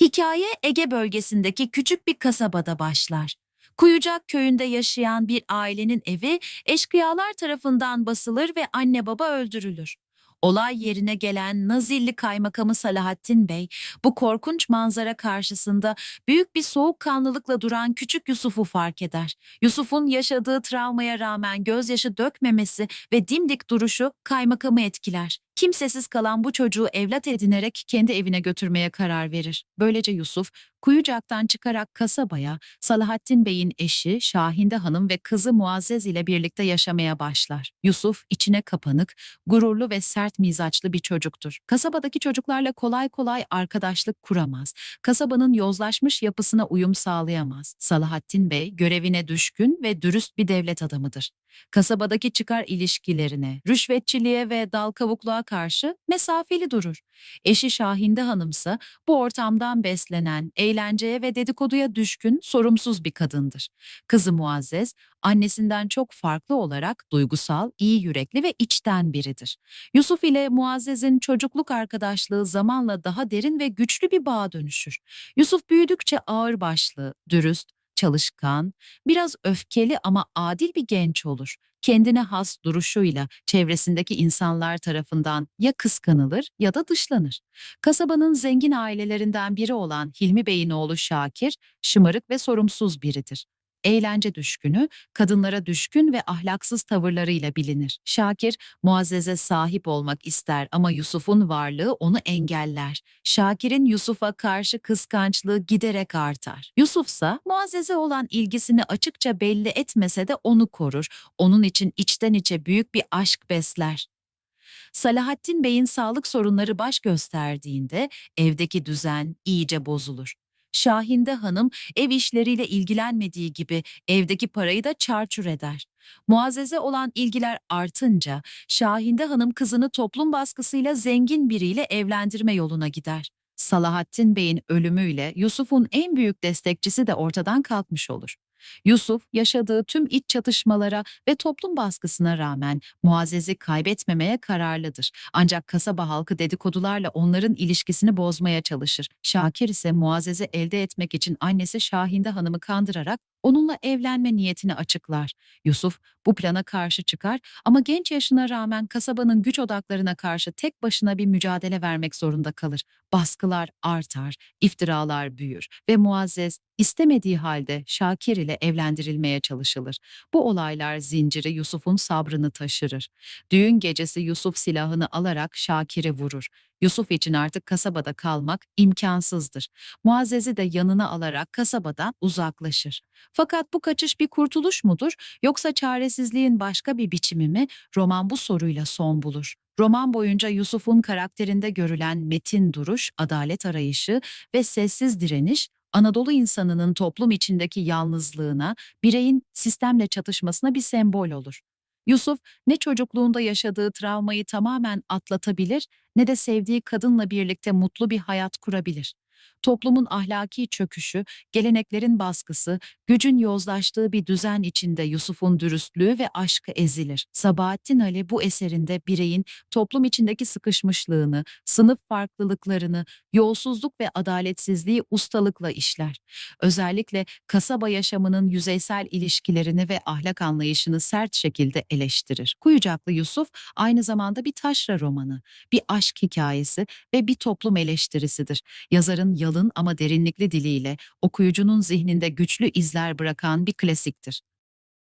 Hikaye Ege bölgesindeki küçük bir kasabada başlar. Kuyucak köyünde yaşayan bir ailenin evi eşkıyalar tarafından basılır ve anne baba öldürülür. Olay yerine gelen Nazilli Kaymakamı Salahattin Bey, bu korkunç manzara karşısında büyük bir soğukkanlılıkla duran küçük Yusuf'u fark eder. Yusuf'un yaşadığı travmaya rağmen gözyaşı dökmemesi ve dimdik duruşu kaymakamı etkiler. Kimsesiz kalan bu çocuğu evlat edinerek kendi evine götürmeye karar verir. Böylece Yusuf, Kuyucak'tan çıkarak kasabaya Salahattin Bey'in eşi Şahinde Hanım ve kızı Muazzez ile birlikte yaşamaya başlar. Yusuf içine kapanık, gururlu ve sert mizaçlı bir çocuktur. Kasabadaki çocuklarla kolay kolay arkadaşlık kuramaz. Kasabanın yozlaşmış yapısına uyum sağlayamaz. Salahattin Bey görevine düşkün ve dürüst bir devlet adamıdır. Kasabadaki çıkar ilişkilerine, rüşvetçiliğe ve dal kavukluğa karşı mesafeli durur. Eşi Şahinde Hanımsa bu ortamdan beslenen, eğlenceye ve dedikoduya düşkün, sorumsuz bir kadındır. Kızı Muazzez, annesinden çok farklı olarak duygusal, iyi yürekli ve içten biridir. Yusuf ile Muazzez'in çocukluk arkadaşlığı zamanla daha derin ve güçlü bir bağa dönüşür. Yusuf büyüdükçe ağırbaşlı, dürüst, çalışkan, biraz öfkeli ama adil bir genç olur. Kendine has duruşuyla çevresindeki insanlar tarafından ya kıskanılır ya da dışlanır. Kasabanın zengin ailelerinden biri olan Hilmi Bey'in oğlu Şakir, şımarık ve sorumsuz biridir. Eğlence düşkünü, kadınlara düşkün ve ahlaksız tavırlarıyla bilinir. Şakir, Muazzez'e sahip olmak ister ama Yusuf'un varlığı onu engeller. Şakir'in Yusuf'a karşı kıskançlığı giderek artar. Yusufsa Muazzez'e olan ilgisini açıkça belli etmese de onu korur. Onun için içten içe büyük bir aşk besler. Salahattin Bey'in sağlık sorunları baş gösterdiğinde evdeki düzen iyice bozulur. Şahinde Hanım ev işleriyle ilgilenmediği gibi evdeki parayı da çarçur eder. Muazzeze olan ilgiler artınca Şahinde Hanım kızını toplum baskısıyla zengin biriyle evlendirme yoluna gider. Salahattin Bey'in ölümüyle Yusuf'un en büyük destekçisi de ortadan kalkmış olur. Yusuf yaşadığı tüm iç çatışmalara ve toplum baskısına rağmen Muazzez'i kaybetmemeye kararlıdır. Ancak kasaba halkı dedikodularla onların ilişkisini bozmaya çalışır. Şakir ise Muazzez'i elde etmek için annesi Şahinde Hanım'ı kandırarak onunla evlenme niyetini açıklar. Yusuf bu plana karşı çıkar ama genç yaşına rağmen kasabanın güç odaklarına karşı tek başına bir mücadele vermek zorunda kalır. Baskılar artar, iftiralar büyür ve Muazzez istemediği halde Şakir ile evlendirilmeye çalışılır. Bu olaylar zinciri Yusuf'un sabrını taşırır. Düğün gecesi Yusuf silahını alarak Şakir'i vurur. Yusuf için artık kasabada kalmak imkansızdır. Muazzez'i de yanına alarak kasabadan uzaklaşır. Fakat bu kaçış bir kurtuluş mudur yoksa çaresizliğin başka bir biçimi mi? Roman bu soruyla son bulur. Roman boyunca Yusuf'un karakterinde görülen metin duruş, adalet arayışı ve sessiz direniş, Anadolu insanının toplum içindeki yalnızlığına, bireyin sistemle çatışmasına bir sembol olur. Yusuf ne çocukluğunda yaşadığı travmayı tamamen atlatabilir ne de sevdiği kadınla birlikte mutlu bir hayat kurabilir. Toplumun ahlaki çöküşü, geleneklerin baskısı, gücün yozlaştığı bir düzen içinde Yusuf'un dürüstlüğü ve aşkı ezilir. Sabahattin Ali bu eserinde bireyin toplum içindeki sıkışmışlığını, sınıf farklılıklarını, yolsuzluk ve adaletsizliği ustalıkla işler. Özellikle kasaba yaşamının yüzeysel ilişkilerini ve ahlak anlayışını sert şekilde eleştirir. Kuyucaklı Yusuf aynı zamanda bir taşra romanı, bir aşk hikayesi ve bir toplum eleştirisidir. Yazarın yalın ama derinlikli diliyle okuyucunun zihninde güçlü izler bırakan bir klasiktir.